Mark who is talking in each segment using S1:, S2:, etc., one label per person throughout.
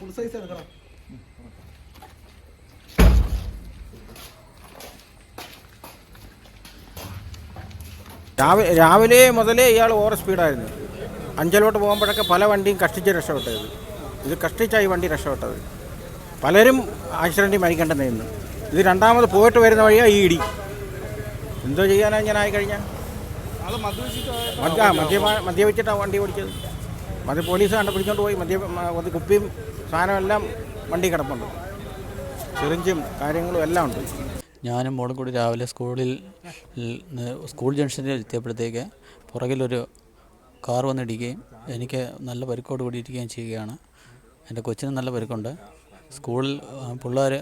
S1: Full size എടുക്കണം
S2: രാവിലെ രാവിലെ മുതലേ ഇയാൾ ഓവർ സ്പീഡായിരുന്നു അഞ്ചലോട്ട് പോകുമ്പോഴൊക്കെ പല വണ്ടിയും കഷ്ടിച്ച് രക്ഷപ്പെട്ടത്. ഇത് കഷ്ടിച്ചായി വണ്ടി രക്ഷപ്പെട്ടത്. പലരും ആക്സിഡന്റിൽ മരിക്കേണ്ട നിന്നു ഇത് രണ്ടാമത് പോയിട്ട് വരുന്ന വഴിയാ ഈ ഇടി. എന്തോ ചെയ്യാനാ ഞാൻ ആയിക്കഴിഞ്ഞാൽ മദ്യപിച്ചിട്ടാണ് വണ്ടി ഓടിച്ചത്. മദ്യ പോലീസ് കണ്ട് പിടിച്ചോണ്ട് പോയി. മദ്യ കുപ്പിയും സാധനമെല്ലാം വണ്ടി കിടപ്പുണ്ട്. സിറിഞ്ചും കാര്യങ്ങളും എല്ലാം ഉണ്ട്.
S3: ഞാനും മോളും കൂടി രാവിലെ സ്കൂളിൽ സ്കൂൾ ജംഗ്ഷനിൽ എത്തിയപ്പോഴത്തേക്ക് പുറകിലൊരു കാർ വന്നിടിക്കുകയും എനിക്ക് നല്ല പരിക്കോട് കൂടി ഇരിക്കുകയും ചെയ്യുകയാണ്. എന്റെ കൊച്ചിന് നല്ല പരിക്കുണ്ട്. സ്കൂളിൽ പിള്ളേർ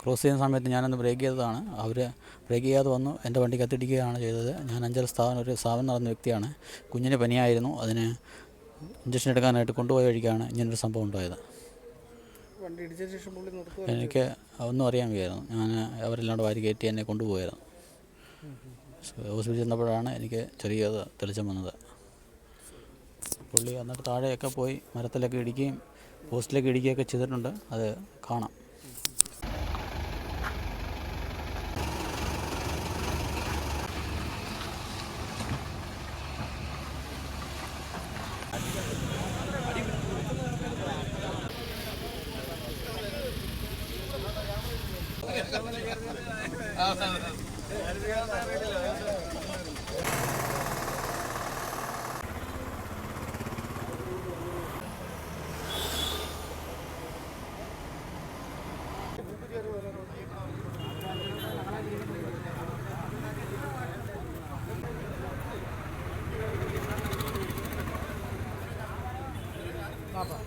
S3: ക്രോസ് ചെയ്യുന്ന സമയത്ത് ഞാനൊന്ന് ബ്രേക്ക് ചെയ്തതാണ്. അവർ ബ്രേക്ക് ചെയ്യാതെ വന്നു. എന്റെ വണ്ടി കത്തിടിക്കുകയാണ് ചെയ്തത്. ഞാൻ അഞ്ചൽ സ്ഥാപനം ഒരു സ്ഥാപനം നടന്ന വ്യക്തിയാണ്. കുഞ്ഞിന് പനിയായിരുന്നു. അതിന് ഇഞ്ചക്ഷൻ എടുക്കാനായിട്ട് കൊണ്ടുപോയ വഴിക്കാണ് ഇങ്ങനൊരു സംഭവം ഉണ്ടായത്. എനിക്ക് ഒന്നും അറിയാൻ വയ്യായിരുന്നു. ഞാൻ അവരെല്ലാം വാരി കയറ്റി എന്നെ കൊണ്ടുപോയായിരുന്നു. ഹോസ്പിറ്റലിൽ ചെന്നപ്പോഴാണ് എനിക്ക് ചെറിയ തെളിച്ചം വന്നത്. പുള്ളി എന്നിട്ട് താഴെയൊക്കെ പോയി മരത്തിലൊക്കെ ഇടിക്കുകയും പോസ്റ്റിലൊക്കെ ഇടിക്കുകയൊക്കെ ചെയ്തിട്ടുണ്ട്. അത് കാണാം. பாப்பா.